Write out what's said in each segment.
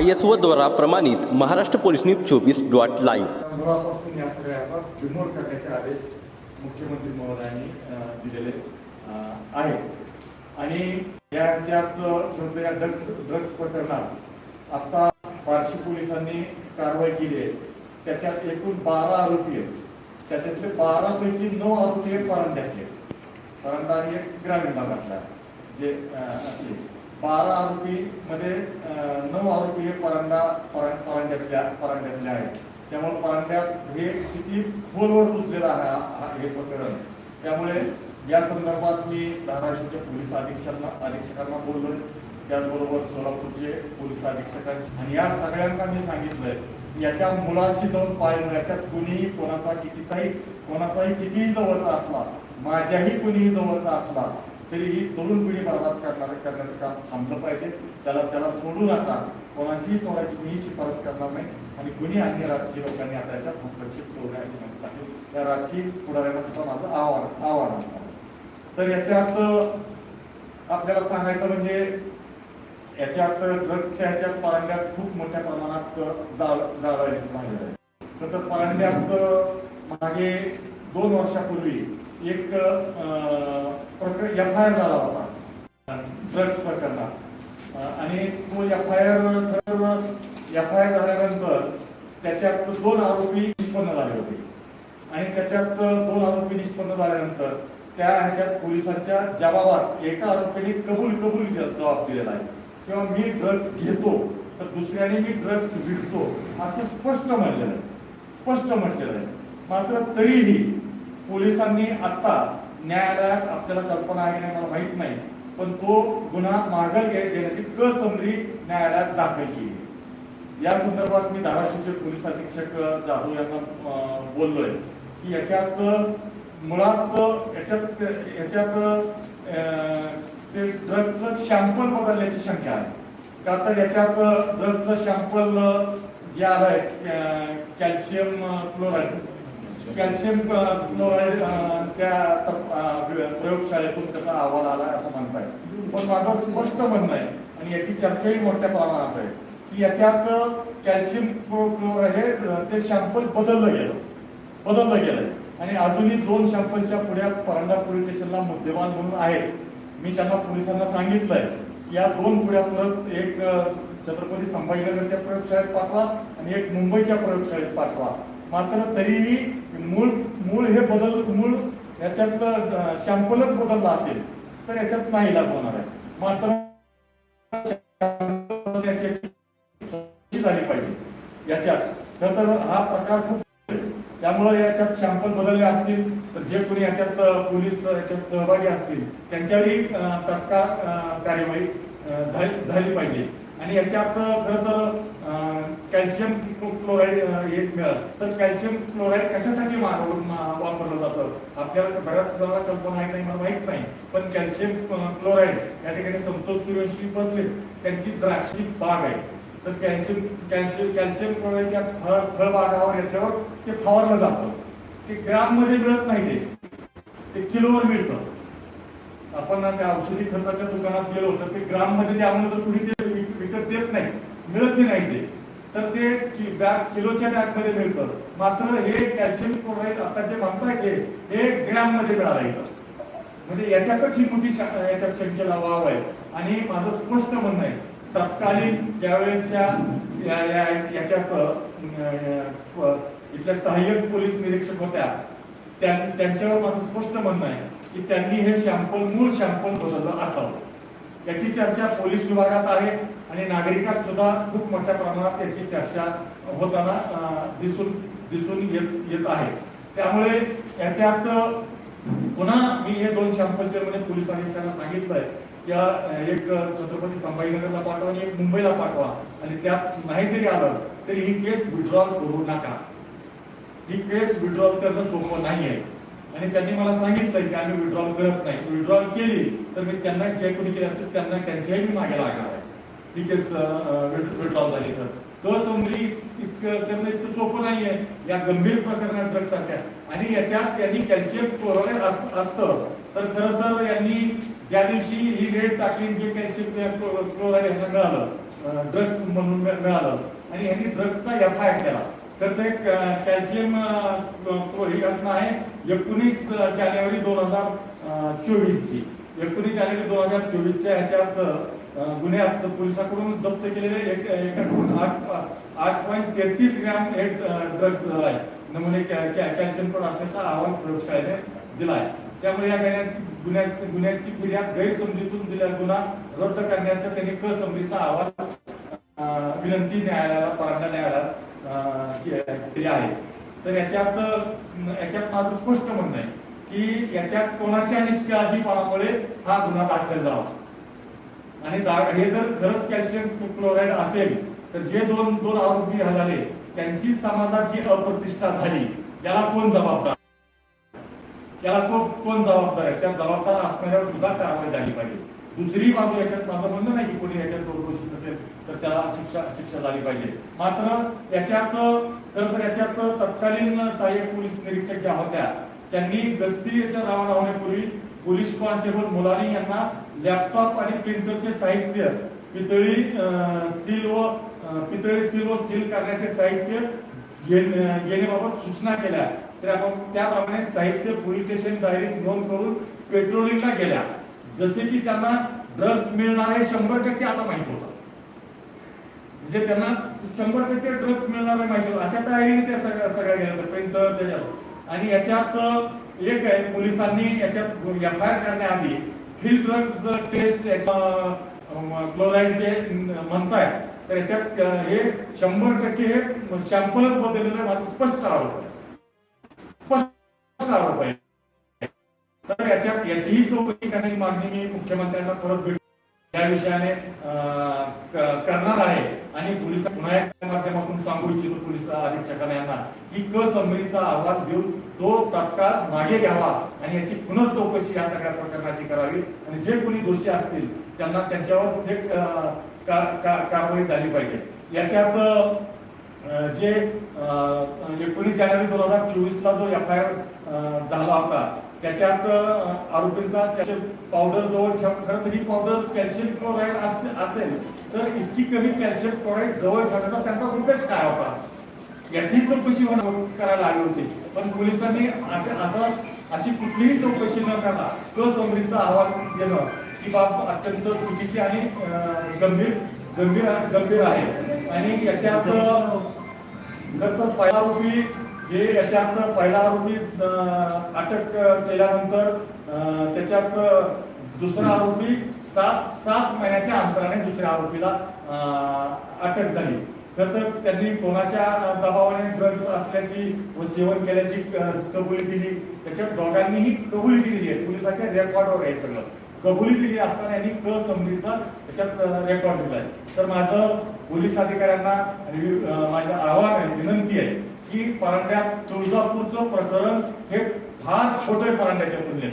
I S O द्वारा प्रमाणित Maharashtra police news चोवीस डॉट लाईव्ह मुळापासून या सगळ्याचा बिमोड करण्याचे आदेश मुख्यमंत्री महोदयांनी दिलेले आहेत आणि याच्यात समजा या ड्रग्स ड्रग्स प्रकरणात आता बार्शी पोलिसांनी कारवाई केली आहे त्याच्यात एकूण बारा आरोपी आहेत त्याच्यातले बारा पैकी नऊ आरोपी हे परांड्यातले आहेत. परांडा आणि एक ग्रामीण भागातला जे असे बारा आरोपी मध्ये नऊ आरोपी हे परांडा परां- परांड्यातल्या परांड्यातले आहेत. त्यामुळे परांड्यात हे किती खोलवर रुजलेलं आहे हा- हे प्रकरण. त्यामुळे या संदर्भात मी धाराशिवच्या पोलीस अधीक्षकांना अधीक्षकांना बोललोय. त्याचबरोबर सोलापूरचे पोलीस अधीक्षकांशी. आणि या सगळ्यांना मी सांगितलंय याच्या मुलाशी जाऊन पाहिलं याच्यात कुणीही कोणाचा कितीचाही कोणाचाही कितीही जवळचा असला माझ्याही कुणीही जवळचा असला तरी ही तरुण पिढी बर्बाद करणार करण्याचं काम थांबलं पाहिजे. त्याला त्याला सोडून आता कोणाचीही कोणाची मीही शिफारस करणार नाही. आणि कुणी अन्य राजकीय लोकांनी आता याच्यात हस्तक्षेप करू नये अशी म्हणत आहे. या राजकीय पुढाऱ्यांना सुद्धा माझं आव्हान आव्हान असणार तर याच्यात आपल्याला सांगायचं म्हणजे याच्यात ड्रग्सच्या ह्याच्यात परांड्यात खूप मोठ्या प्रमाणात जाळ जाळायचं झालेलं आहे तर परांड्यात मागे दोन वर्षापूर्वी एक प्रकरण एफ आय आर झाला होता. ड्रग्स प्रकरणात. आणि तो F I R F I R झाल्यानंतर त्याच्यात दोन आरोपी निष्पन्न झाले होते. आणि त्याच्यात दोन आरोपी निष्पन्न झाल्यानंतर त्या ह्याच्यात पोलिसांच्या जबाबात एका आरोपीने कबूल कबूल जबाब दिलेला आहे. किंवा मी ड्रग्स घेतो तर दुसऱ्याने मी ड्रग्स विकतो असं स्पष्ट म्हटलेलं आहे. स्पष्ट म्हटलेलं आहे. मात्र तरीही पोलिसांनी आता न्यायालयात आपल्याला कल्पना आहे नाही मला माहीत नाही. पण तो गुन्हा मागं घे- घेण्याची समरी न्यायालयात दाखल केली या संदर्भात मी धाराशिवचे पोलीस अधीक्षक जाधव यांना बोललोय की याच्यात मुळात याच्यात याच्यात ते ड्रग्सचं शॅम्पल बदलण्याची शंका आहे. का तर याच्यात ड्रग्सचं शॅम्पल जे आलंय कॅल्शियम क्लोराईड कॅल्शियम क्लोराईड त्या प्रयोगशाळेतून त्याचा अहवाल आला असं म्हणताय. पण माझं स्पष्ट म्हणणं आहे आणि याची चर्चाही मोठ्या प्रमाणात आहे की याच्यात कॅल्शियम क्लोराईड हे ते शॅम्पल बदललं गेलं. बदललं गेलंय. आणि अजूनही दोन शॅम्पलच्या पुढ्या परांडा पोलीस स्टेशनला मुद्देमाल म्हणून आहेत. मी त्यांना पोलिसांना सांगितलंय या दोन पुढ्या परत एक छत्रपती संभाजीनगरच्या प्रयोगशाळेत पाठवा आणि एक मुंबईच्या प्रयोगशाळेत पाठवा. मात्र तरीही मूळ मूळ हे बदल मूळ याच्यातलं शॅम्पलच बदललं असेल तर याच्यात नाही इलाज होणार आहे. मात्र झाली पाहिजे. याच्यात. खर तर हा प्रकार खूप त्यामुळे याच्यात शॅम्पल बदलले असतील तर जे कोणी याच्यात पोलीस याच्यात सहभागी असतील त्यांच्यावरही तत्काळ कार्यवाही झाली झाली पाहिजे. आणि याच्यात खरं तर कॅल्शियम क्लोराईड हे मिळालं तर कॅल्शियम क्लोराईड कशासाठी वापरलं जातं? आपल्याला बऱ्याच जणांना कल्पना आहे नाही मला माहीत नाही. पण कॅल्शियम क्लोराईड या ठिकाणी संतोष सूर्यवंशी बसले त्यांची द्राक्षी बाग आहे. तर कॅल्शियम कॅल्शियम कॅल्शियम क्लोराईड त्या फळ फळबागावर याच्यावर ते फवारलं जातं. ते ग्राममध्ये मिळत नाही ते. किलोवर मिळतं. आपण त्या औषधी खताच्या दुकानात गेलो तर ते ग्राममध्ये ते आम्हाला कुणी ते विक- विकत देत नाही. मिळत नाही ते. तर ते कि- बॅग किलोच्या बॅगमध्ये मिळतं. मात्र हे कॅल्शियम क्लोराईड आता जे म्हणताय ते हे ग्रॅममध्ये मिळालं इथं. म्हणजे याच्यातच ही मोठी याच्यात शंकेला वाव आहे. आणि माझं स्पष्ट म्हणणं आहे तत्कालीन ज्यावेळेसच्या या- या- याच्यात इथल्या सहाय्यक पोलीस निरीक्षक होत्या त्यां- त्यांच्यावर माझं स्पष्ट म्हणणं आहे की त्यांनी हे शॅम्पल मूळ शॅम्पल बदललं असावं. याची चर्चा पोलीस विभागात आहे आणि नागरिकात सुद्धा खूप मोठ्या प्रमाणात याची चर्चा होताना दिसून दिसून येत येत आहे. त्यामुळे याच्यात पुन्हा मी हे दोन शॅम्पलचे म्हणजे पोलीस अधीक्षकांना सांगितलंय की एक छत्रपती संभाजीनगरला पाठवा आणि एक मुंबईला पाठवा. आणि त्यात नाही जरी आलं तरी ही केस विड्रॉल करू नका. ही केस विड्रॉल करणं सोपं नाही आहे आणि त्यांनी मला सांगितलं की आम्ही विड्रॉल करत नाही. विड्रॉल केली तर मी त्यांना जे कोणी केले असेल त्यांना त्यांच्याही मी मागे लागणार आहे. ठीक आहे विड्रॉल झाली. तर कसमरी इतकं करणं इतकं सोपं नाहीये. या गंभीर प्रकरणात ड्रग्ज सारख्या. आणि याच्यात त्यांनी कॅल्शियम क्लोराईड असतं. तर खरं तर यांनी ज्या दिवशी ही रेट टाकली जे कॅल्शियम क्लोराईड यांना मिळालं ड्रग्स म्हणून मिळालं. आणि यांनी ड्रग्सचा एफ आय केला. तर ते कॅल्शियम ही घटना आहे एकोणीस जानेवारी दोन हजार चोवीस ची एकोणीस जानेवारी दोन हजार चोवीसच्या ह्याच्यात गुन्ह्यात पोलिसांकडून जप्त केलेले एक एकाकडून आठ आठ पॉईंट तेहतीस ग्रॅम हे ड्रग्ज आहे. नमुने कॅल्शियम पण असल्याचा अहवाल प्रयोगशाळेने दिला आहे. त्यामुळे या गुन्ह्याची गुन्ह्याची गुन्ह्याची फिर्याद गैरसमजीतून दिल्या गुन्हा रद्द करण्याचा त्यांनी कसमरीचा अहवाल विनंती न्यायालयाला परांडा न्यायालयात केले आहे. तर याच्यात याच्यात माझं स्पष्ट म्हणणं आहे की याच्यात कोणाच्या निष्काळजीपणामुळे हा गुन्हा दाखल झाला. आणि हे जर खरंच कॅल्शियम क्लोराईड असेल तर जे दोन दोन आरोपी झाले त्यांची समाजात जी अप्रतिष्ठा झाली त्याला कोण जबाबदार? त्याला कोण कोण जबाबदार आहे? त्या जबाबदार असणाऱ्यावर सुद्धा कारवाई झाली पाहिजे. दुसरी बाजू याच्यात माझं म्हणणं नाही की कोणी याच्यात दोषी नसेल तर त्याला शिक्षा शिक्षा झाली पाहिजे. मात्र याच्यात खरं तर याच्यात तत्कालीन सहाय्यक पोलीस निरीक्षक ज्या होत्या त्यांनी गस्तीच्या नावा लावण्यापूर्वी पोलीस कॉन्स्टेबल मुलानी यांना लॅपटॉप आणि प्रिंटरचे साहित्य पितळी अं, सील व पितळी सील व सील करण्याचे साहित्य घेण्याबाबत सूचना केल्या. तर आपण त्याप्रमाणे साहित्य पोलीस स्टेशन डायरीत नोंद करून पेट्रोलिंगला गेल्या. जसे की त्यांना ड्रग्ज मिळणार आहे शंभर टक्के आता माहीत होतं. म्हणजे त्यांना शंभर टक्के ड्रग्ज मिळणार आहे माहिती होतं. अशा तयारीने त्या सगळ्या सगळ्या गेल्या प्रिंटर त्याच्यात. आणि याच्यात एक आहे पोलिसांनी याच्यात एफ आय आर करण्याआधी फील्ड ड्रग्ज टेस्ट क्लोराईड जे म्हणताय तर याच्यात हे शंभर टक्के हे शॅम्पलच बदललेलं आहे स्पष्ट आरोप आहे. स्पष्ट आरोप आहे. याचीही चौकशी करण्याची मागणी मी मुख्यमंत्र्यांना परत भेट या विषयाने करणार आहे. आणि पोलीस पुन्हा एकदा माध्यमातून सांगू इच्छितो पोलीस अधीक्षकांना यांना की क संबंधीचा अहवाल घेऊन तो तात्काळ मागे घ्यावा आणि याची पुनर्चौकशी या सगळ्या प्रकरणाची करावी. आणि जे कोणी दोषी असतील त्यांना त्यांच्यावर थेट अं, कारवाई झाली पाहिजे. याच्यात अं, जे एकोणीस जानेवारी दोन हजार चोवीस ला जो एफ आय आर झाला होता त्याच्यात आरोपींचा त्याचे पावडर जवळ ठेव खरं तर ही पावडर कॅल्शियम क्लोराईड असेल तर इतकी कमी कॅल्शियम क्लोराईड जवळ ठेवण्याचा त्यांचा उद्देश काय होता? याची चौकशी करायला आली होती. पण पोलिसांनी असे असं अशी कुठलीही चौकशी न करता कसमरीचा अहवाल देणं ही बाब अत्यंत चुकीची आणि गंभीर गंभीर गंभीर आहे. आणि याच्यात खर तर पहिला आरोपी हे याच्यात पहिला आरोपी अटक केल्यानंतर त्याच्यात दुसरा आरोपी सात सात महिन्याच्या अंतराने दुसऱ्या आरोपीला अटक झाली. तर त्यांनी कोणाच्या दबावाने ड्रग्ज असल्याची व सेवन केल्याची कबुली दिली. त्याच्यात दोघांनीही कबुली दिलेली आहे पोलिसाच्या रेकॉर्डवर आहे सगळं. कबुली दिली असताना यांनी क समरीचा त्याच्यात रेकॉर्ड दिलाय. तर माझं पोलीस अधिकाऱ्यांना आणि माझं आव्हान आहे विनंती आहे की परांड्यात तुळजापूरचं प्रकरण हे फार छोटे परांड्याच्या तुलनेत.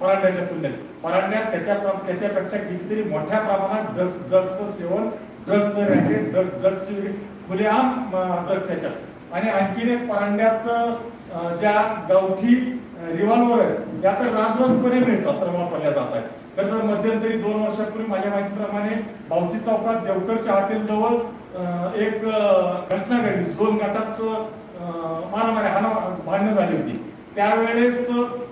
परांड्याच्या तुलनेत. परांड्यात त्याच्या त्याच्यापेक्षा कितीतरी मोठ्या प्रमाणात ड्रग्स ड्रग्सचं सेवन ड्रग्सचं रॅकेट ड्रग ड्रग्जची खुलेआम ड्रग्स याच्यात आणि आणखीन एक परांड्यात ज्या गावठी रिव्हॉल्वर आहेत त्या तर राजरोजपणे मिळतात तर वापरल्या जात आहेत खरं तर मध्यंतरी दोन वर्षापूर्वी माझ्या माहितीप्रमाणे भावची चौकात देवकरच्या हॉटेल जवळ एक घटना घडली. दोन गटात मारामारी हाना भांडणं झाली होती. त्यावेळेस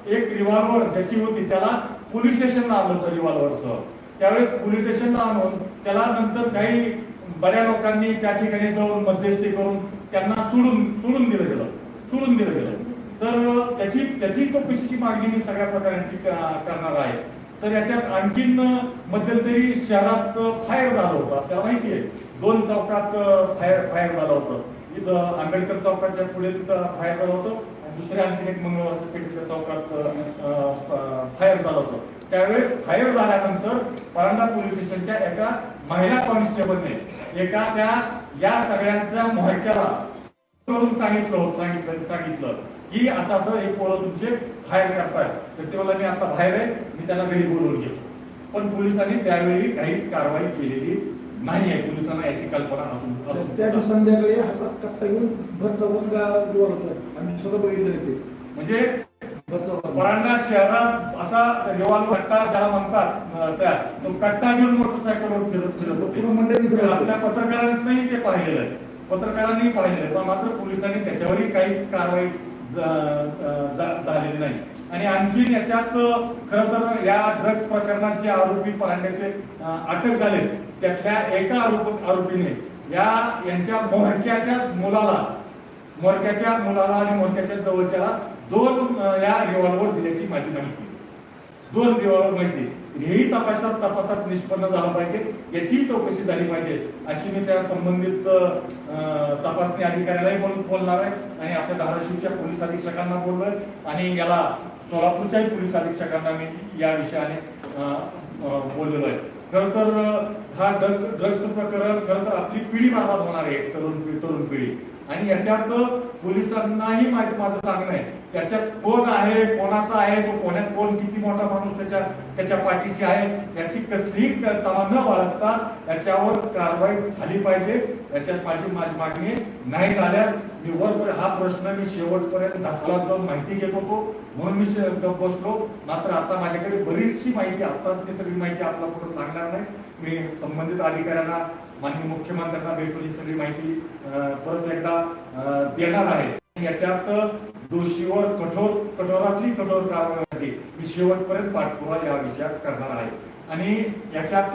एक रिव्हॉल्वर ज्याची होती त्याला पोलीस स्टेशनला आलं होतं रिव्हॉल्वरसह त्यावेळेस पोलीस स्टेशनला आणून त्याला नंतर काही बड्या लोकांनी त्या ठिकाणी जाऊन मध्यस्थी करून त्यांना सोडून सोडून दिलं गेलं. सोडून दिलं गेलं. तर त्याची त्याची चौकशीची मागणी मी सगळ्या प्रकारांची करणार आहे. तर याच्यात आणखीन मध्यंतरी शहरात फायर झालं होतं. आपल्याला माहिती आहे दोन चौकात फायर फायर झालं होतं. इथं आंबेडकर चौकाच्या पुढे तिथं फायर झालं होतं आणि दुसऱ्या आणखीन एक मंगळवारच्या पेठेच्या चौकात फायर झालं होतं. त्यावेळेस फायर झाल्यानंतर परांडा पोलीस स्टेशनच्या एका महिला कॉन्स्टेबलने एका त्या या सगळ्यांच्या मोहक्याला करून सांगितलं होतं सांगितलं सांगितलं की असं असं एक पोरं तुमचे बाहेर करतायत तर ते मला मी आता बाहेर आहे मी त्यांना घरी बोलवून घेतो. पण पोलिसांनी त्यावेळी काहीच कारवाई केलेली नाहीये पोलिसांना याची कल्पना असून त्या दिवशी संध्याकाळी हातात कट्टा घेऊन भर चौकात गा- गोळ होतं आम्ही स्वतः बघितलं ते. म्हणजे परांडा शहरात असा रिव्हॉल्वर कट्टा ज्याला म्हणतात त्या तो कट्टा घेऊन मोटरसायकलवर फिरत फिरत मंडळी. आपल्या पत्रकारांनी ते पाहिलेलं आहे. पत्रकारांनी पाहिलेलं आहे. पण मात्र पोलिसांनी त्याच्यावरही काहीच कारवाई झालेली नाही. आणि आणखी याच्यात खर तर या ड्रग्ज प्रकरणात जे आरोपी परांड्याचे अटक झाले. त्यातल्या एका आरोप आरोपीने या यांच्या मोरक्याच्या मुलाला मोरक्याच्या मुलाला आणि मोरक्याच्या जवळच्याला दोन या रिव्हॉल्वर दिल्याची माझी माहिती. दोन रिव्हॉल्वर माहिती. हेही तपासात तपासात निष्पन्न झालं पाहिजे. याचीही चौकशी झाली पाहिजे. अशी मी त्या संबंधित तपासणी अधिकाऱ्यालाही बोल बोलणार आहे आणि आपल्या धाराशिवच्या पोलीस अधीक्षकांना बोललोय. आणि याला सोलापूरच्याही पोलीस अधीक्षकांना मी या विषयाने बोललेलो आहे खर तर हा ड्रग्स ड्रग्स प्रकरण खर तर आपली पिढी बर्बाद होणार आहे तरुण पिढी तरुण पिढी. आणि याच्यात पोलिसांनाही माझं माझं सांगणं आहे. त्याच्यात कोण आहे कोणाचा आहे तो कोण्यात कोण किती मोठा माणूस त्याच्या त्याच्या पाठीशी आहे याची कसलीही तवा न बाळगता याच्यावर कारवाई झाली पाहिजे. याच्यात माझी माझी मागणी नाही झाल्यास मी वर हा प्रश्न मी शेवटपर्यंत ढासला जाऊन माहिती घेत होतो. म्हणून मी बसलो. मात्र आता माझ्याकडे बरीचशी माहिती आत्ताच मी सगळी माहिती आपल्या कुठं सांगणार नाही. मी संबंधित अधिकाऱ्यांना माननीय मुख्यमंत्र्यांना भेटून ही सगळी माहिती परत एकदा देणार आहे. याच्यात दोषीवर कठोर कठोरातली कठोर कारवाई मी शेवटपर्यंत पाठपुरावा या विषयात करणार आहे. आणि याच्यात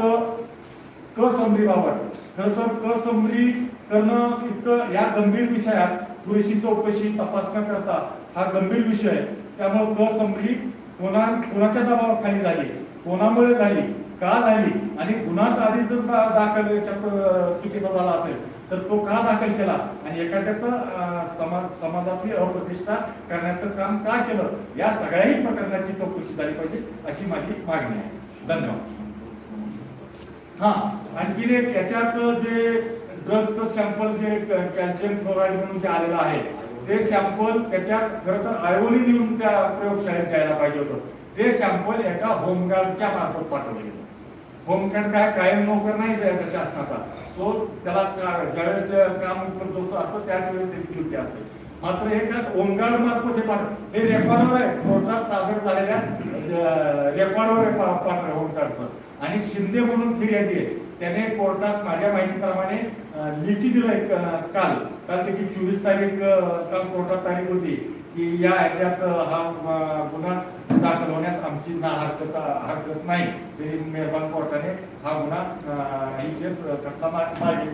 क समरीबाबत खरं तर क समरी करणं इतकं या गंभीर विषयात पुरेशी चौकशी तपास न करता हा गंभीर विषय. आहे त्यामुळे क समरी कोणा कोणाच्या दबावाखाली झाली? कोणामुळे झाली? का झाली? आणि गुन्हाच आधी जर दाखल चुकीचा झाला असेल तर तो का दाखल केला? आणि एखाद्याच समाज समाजातली अप्रतिष्ठा करण्याचं काम का केलं? या सगळ्याही प्रकरणाची चौकशी झाली पाहिजे अशी माझी मागणी आहे. धन्यवाद. हा आणखीन एक याच्यात जे ड्रग्सचं सॅम्पल जे कॅल्शियम क्लोराईड म्हणून जे आलेलं आहे ते सॅम्पल त्याच्यात खरं तर आयोनी लिहून त्या प्रयोगशाळेत द्यायला पाहिजे होतं. ते सॅम्पल एका होमगार्डच्या मार्फत पाठवलं गेलं. होमगार्ड काय कायम नोकर नाही जायचा शासनाचा. तो त्याला ज्यावेळेस काम उपलब्ध होतो असतं त्याच वेळेस त्याची ड्युटी असते. मात्र हे काय होमगार्ड मार्फत हे पाठ हे रेकॉर्डवर आहे. कोर्टात सादर झालेल्या रेकॉर्डवर आहे पा- पाठ होमगार्डचं. आणि शिंदे म्हणून फिर्यादी आहे. त्याने कोर्टात माझ्या माहितीप्रमाणे लिखी दिलंय काल. काल त्याची चोवीस तारीख काल कोर्टात तारीख होती. की या ह्याच्यात हा गुन्हा दाखल होण्यास आमची ना हरकत हरकत नाही. तरी मेहरबान कोर्टाने हा गुन्हा ही केस खटला मागे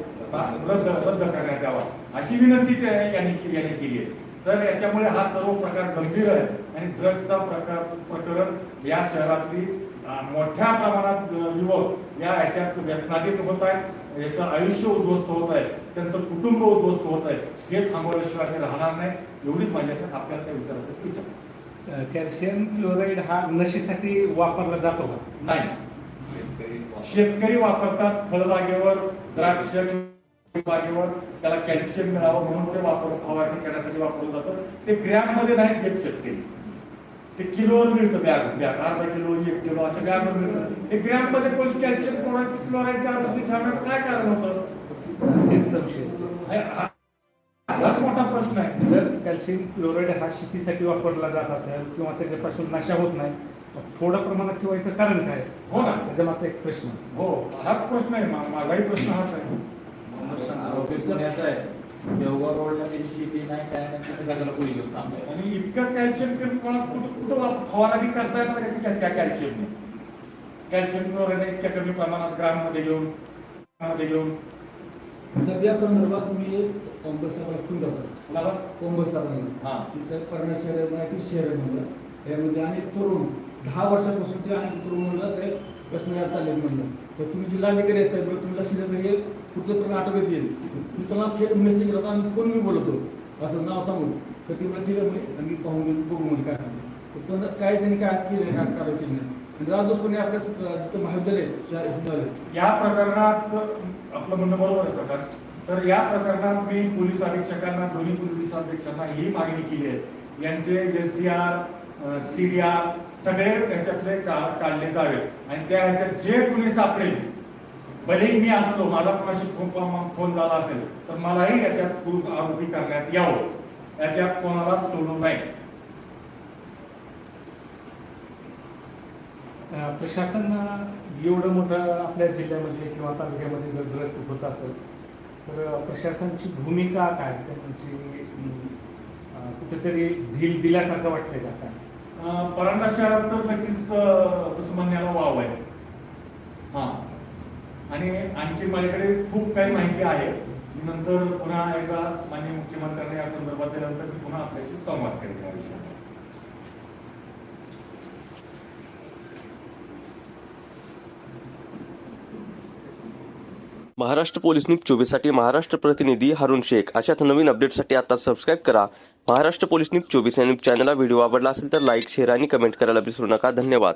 रद्द रद्द करण्यात यावा. अशी विनंती यांनी केली यांनी केली आहे. तर याच्यामुळे हा सर्व प्रकार गंभीर आहे आणि ड्रग्जचा प्रकार प्रकरण या शहरातली मोठ्या प्रमाणात युवक या ह्याच्यात व्यसनाधीन होत आहेत. याचं आयुष्य उद्ध्वस्त होत आहे. त्यांचं कुटुंब उद्ध्वस्त होत आहे. हे थांबवल्याशिवाय राहणार नाही. एवढीच माझ्याकडे आपल्याला काय विचारायचं विचार. कॅल्शियम क्लोराईड हा नशेसाठी वापरला जातो का? नाही. शेतकरी वापरतात. फळबागेवर द्राक्ष बागेवर त्याला कॅल्शियम मिळावं म्हणून ते वापर फवारणी करण्यासाठी वापरलं जातं. ते ग्रॅममध्ये नाही घेत शेतकरी. ते किलोवर मिळतं बॅग बॅग. अर्धा किलो एक किलो असं बॅगवर मिळतं ते ग्रॅममध्ये कोण कॅल्शियम क्लोराईड क्लोराईडच्या आरोपी ठेवण्याचं काय कारण होतं? हेच संशय. हाच मोठा प्रश्न आहे. जर कॅल्शियम क्लोराईड हा शेतीसाठी वापरला जात असेल किंवा त्याच्यापासून नशा होत नाही थोडं प्रमाणात ठेवायचं कारण काय? हो ना. त्याच्या मागचा एक प्रश्न. हो हाच प्रश्न आहे. मा- माझाही प्रश्न हाच आहे. ऑफिस पुण्याचं आहे. देवगाव रोडला त्याची शेती नाही काय नाही तिथे कशाला कोणी घेऊन थांबलाय. आणि इतकं कॅल्शियम कुठं कुठं वाप- फवारणी करता येणार का त्या कॅल्शियमने कॅल्शियम क्लोराईड इतक्या कमी प्रमाणात ग्राममध्ये घेऊन मध्ये घेऊन. तर या संदर्भात तुम्ही साहेबांना फोन करता कुणाला साहेबांना हा. की साहेब परणा शहर माहिती शहर म्हणलं. त्यामध्ये अनेक तरुण दहा वर्षापासून ते अनेक तरुण म्हणलं साहेब व्यसनावर चाललेत म्हणलं. तर तुम्ही जिल्हाधिकारी साहेब तुम्ही लक्ष देता कुठलं प्रकार आटोक्यात येईल. मी तुम्हाला थेट मेसेज केला होता आणि फोन मी बोलतो. असं नाव सांगून. तर ती मला ठीक आहे म्हणे मी पाहून घेऊन बघू म्हणजे काय सांगते पण काय त्यांनी काय केलं काय कारवाई केली नाही. आणि राजदोषपणे आपल्या जिथं महाविद्यालय या प्रकरणात आपलं म्हणणं बरोबर आहे प्रकाश. तर या प्रकरणात मी पोलीस अधीक्षकांना दोन्ही पोलीस अधीक्षकांना ही मागणी केली आहे. यांचे S D R C D R सगळे याच्यातले काढले जावे. आणि त्या ह्याच्यात जे कुणी सापडेल भले मी असलो माझा कोणाशी फोन फोन- झाला असेल तर मलाही याच्यात पूर्ण आरोपी करण्यात यावं. याच्यात कोणाला सोडू नये प्रशासन एवढं मोठं आपल्या जिल्ह्यामध्ये किंवा तालुक्यामध्ये जर जर होत असेल तर प्रशासनची प्रशासनाची भूमिका काय? त्यांची कुठेतरी ढील दिल्यासारखं वाटतंय का काय? परांडा शहरात तर नक्कीच तसं म्हणण्याला वाव आहे. हा. आणि आणखी माझ्याकडे खूप काही माहिती आहे. नंतर पुन्हा एकदा माननीय मुख्यमंत्र्यांनी या संदर्भात दिल्यानंतर मी पुन्हा आपल्याशी संवाद करेन या विषयात महाराष्ट्र पोलीस न्यूज चोवीससाठी महाराष्ट्र प्रतिनिधी हारुण शेख. अशाच नवीन अपडेटसाठी आता सबस्क्राईब करा. महाराष्ट्र पोलीस न्यूज चोवीस या न्यूज चॅनलला व्हिडिओ आवडला असेल तर लाईक शेअर आणि कमेंट करायला विसरू नका. धन्यवाद.